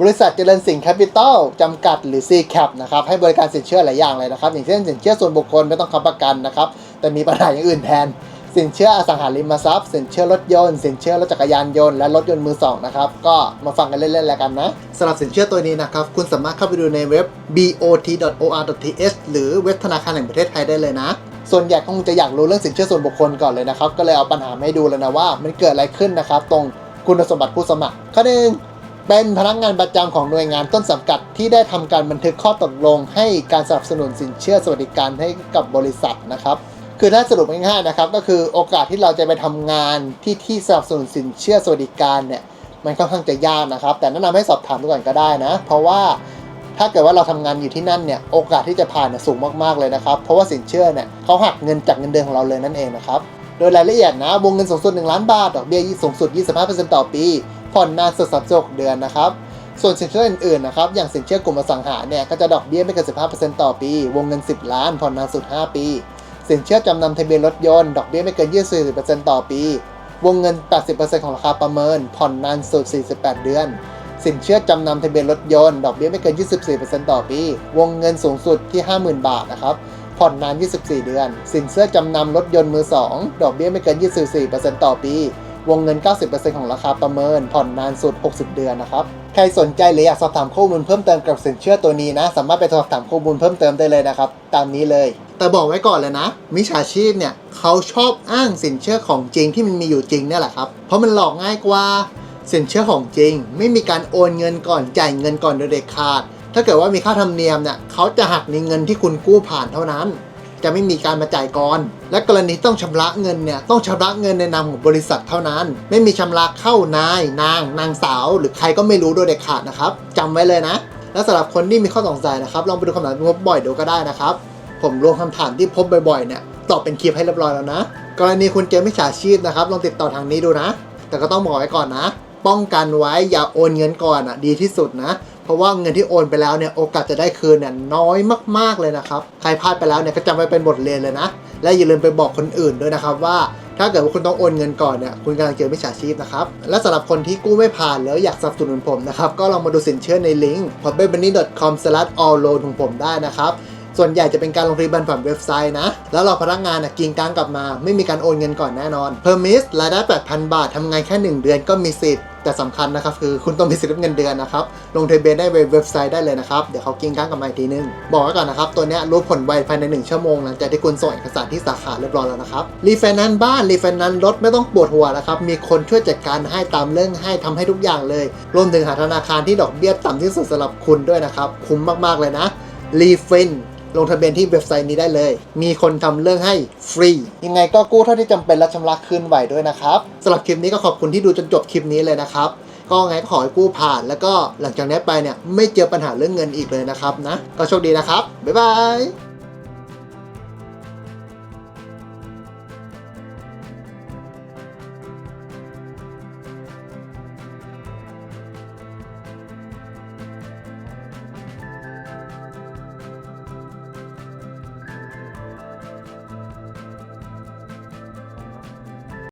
บริษัทเจริญสิงห์แคปิตอลจำกัดหรือ CCAP นะครับให้บริการสินเชื่อหลายอย่างเลยนะครับ อย่างเช่นสินเชื่อส่วนบุคคลไม่ต้องค้ำประกันนะครับ แต่มีปัญหาอย่างอื่นแทน สินเชื่ออสังหาริมทรัพย์ สินเชื่อรถยนต์ สินเชื่อรถจักรยานยนต์และรถยนต์มือสองนะครับ ก็มาฟังกันเล่นๆแล้วกันนะสำหรับสินเชื่อตัวนี้นะครับ คุณสามารถเข้าไปดูในเว็บ bot.or.th หรือเว็บธนาคารแห่งประเทศไทยได้เลยนะส่วนใหญ่คงจะอยากรู้เรื่องสินเชื่อส่วนบุคคลก่อนเลยนะครับก็เลยเอาปัญหามาให้ดูแล้วนะว่า มันเกิดอะไรขึ้นนะครับตรงคุณสมบัติผู้สมัครข้อหนึ่ง เป็นพนักงานประจำของหน่วยงานต้นสังกัดที่ได้ทำการบันทึกข้อตกลง ให้การสนับสนุนสินเชื่อสวัสดิการให้กับบริษัทนะครับ คือถ้าสรุปง่ายๆนะครับ ก็คือโอกาสที่เราจะไปทำงานที่ที่สนับสนุนสินเชื่อสวัสดิการเนี่ยมันค่อนข้างจะยากนะครับ แต่แนะนำให้สอบถามดูก่อนก็ได้นะ เพราะว่าถ้าเกิดว่าเราทำงานอยู่ที่นั่นเนี่ยโอกาสที่จะผ่านเนี่ยสูงมากๆเลยนะครับ เพราะว่าสินเชื่อเนี่ยเขาหักเงินจากเงินเดือนของเราเลยนั่นเองนะครับ โดยรายละเอียดนะวงเงินสูงสุด 1 ล้านบาท ดอกเบี้ยสูงสุด 25%ต่อปี ผ่อนนานสุด36เดือนนะครับ ส่วนสินเชื่ออื่นๆนะครับ อย่างสินเชื่อกลุ่มอสังหาเนี่ยก็จะดอกเบี้ยไม่เกิน 15%ต่อปี วงเงิน 10 ล้าน ผ่อนนานสุด 5 ปี สินเชื่อจำนำทะเบียนรถยนต์ ดอกเบี้ยไม่เกิน 24%ต่อปี วงเงิน 80%ของราคาประเมิน ผ่อนนานสุด 48 เดือน สินเชื่อจำนำทะเบียนรถยนต์ ดอกเบี้ยไม่เกิน 24%ต่อปี วงเงินสูงสุดที่ 50,000 บาทนะครับผ่อนนาน 24 เดือน สินเชื่อจำนำรถยนต์มือ 2 ดอกเบี้ยไม่เกิน 24%ต่อปี วงเงิน 90%ของราคาประเมิน ผ่อนนานสุด 60 เดือนนะครับใครสนใจหรืออยากสอบถามข้อมูลเพิ่มเติมกับสินเชื่อตัวนี้นะ สามารถไปสอบถามข้อมูลเพิ่มเติมได้เลยนะครับ ตามนี้เลย แต่บอกไว้ก่อนเลยนะ มิจฉาชีพเนี่ยเขาชอบอ้างสินเชื่อของจริงที่มันมีอยู่จริงเนี่ยแหละครับ เพราะมันหลอกง่ายกว่า สินเชื่อของจริง ไม่มีการโอนเงินก่อนจ่ายเงินก่อนโดยเด็ดขาด ถ้าเกิดว่ามีค่าธรรมเนียมเนี่ยเขาจะหักในเงินที่คุณกู้ผ่านเท่านั้น จะไม่มีการมาจ่ายก่อน และกรณีต้องชำระเงินเนี่ยต้องชำระเงินในนามของบริษัทเท่านั้น ไม่มีชำระเข้านาย นาง นางสาว หรือใครก็ไม่รู้โดยเด็ดขาดนะครับจำไว้เลยนะ และสำหรับคนที่มีข้อสงสัยนะครับลองไปดูคำถามที่พบบ่อยเดูก็ได้นะครับ ผมรวมคำถามที่พบบ่อยๆเนี่ยตอบเป็นคลิปให้เรียบร้อยแล้วนะ กรณีคุณเจอมิจฉาชีพนะครับลองติดต่อทางนี้ดูนะ แต่ก็ต้องบอกไว้ก่อนนะ ป้องกันไว้อย่าโอนเงินก่อนอะดีที่สุดนะ เพราะว่าเงินที่โอนไปแล้วเนี่ยโอกาสจะได้คืนเนี่ยน้อยมากๆเลยนะครับ ใครพลาดไปแล้วเนี่ยก็จำไว้เป็นบทเรียนเลยนะ และอย่าลืมไปบอกคนอื่นด้วยนะครับว่าถ้าเกิดว่าคุณต้องโอนเงินก่อนเนี่ยคุณกำลังเจอมิจฉาชีพนะครับ และสำหรับคนที่กู้ไม่ผ่านแล้วอยากสนับสนุนผมนะครับ ก็ลองมาดูสินเชื่อในลิงก์ p o p e b u n n y c o m a l loan ของผมได้นะครับ ส่วนใหญ่จะเป็นการลงทะเบียนผ่านเว็บไซต์นะ แล้วเราพนักงานนะกินกลางกลับมา ไม่มีการโอนเงินก่อนแน่นอน p e r m i s รายได้ 8,000 บาททำงานแค่ 1 เดือนก็มีสิทธิ์แต่สำคัญนะครับคือคุณต้องมีสิทธิ์รับเงินเดือนนะครับลงทะเบียนได้เว็บไซต์ได้เลยนะครับเดี๋ยวเขากินกลางกลับมาอีกทีนึง บอกไว้ก่อนนะครับ ตัวนี้รู้ผลไวภายใน 1 ชั่วโมงหลังจากที่คุณส่งเอกสารที่สาขาเรียบร้อยแล้วนะครับรีไฟแนนซ์บ้านรีไฟแนนซ์รถไม่ต้องปวดหัวนะครับมีคนช่วยจัดการให้ตามเรื่องให้ทำให้ทุกอย่างเลยรวมถึงหาธนาคารที่ดอกเบี้ยต่ำที่สุดสำหรับคุณด้วยนะครับคุ้มมากๆเลยนะรีฟิน ลงทะเบียนที่เว็บไซต์นี้ได้เลย มีคนทำเรื่องให้ฟรี ยังไงก็กู้เท่าที่จำเป็นและชำระคืนไหวด้วยนะครับสำหรับคลิปนี้ก็ขอบคุณที่ดูจนจบคลิปนี้เลยนะครับก็ไงก็ขอให้กู้ผ่านแล้วก็หลังจากนี้ไปเนี่ยไม่เจอปัญหาเรื่องเงินอีกเลยนะครับนะ ก็โชคดีนะครับ บ๊ายบาย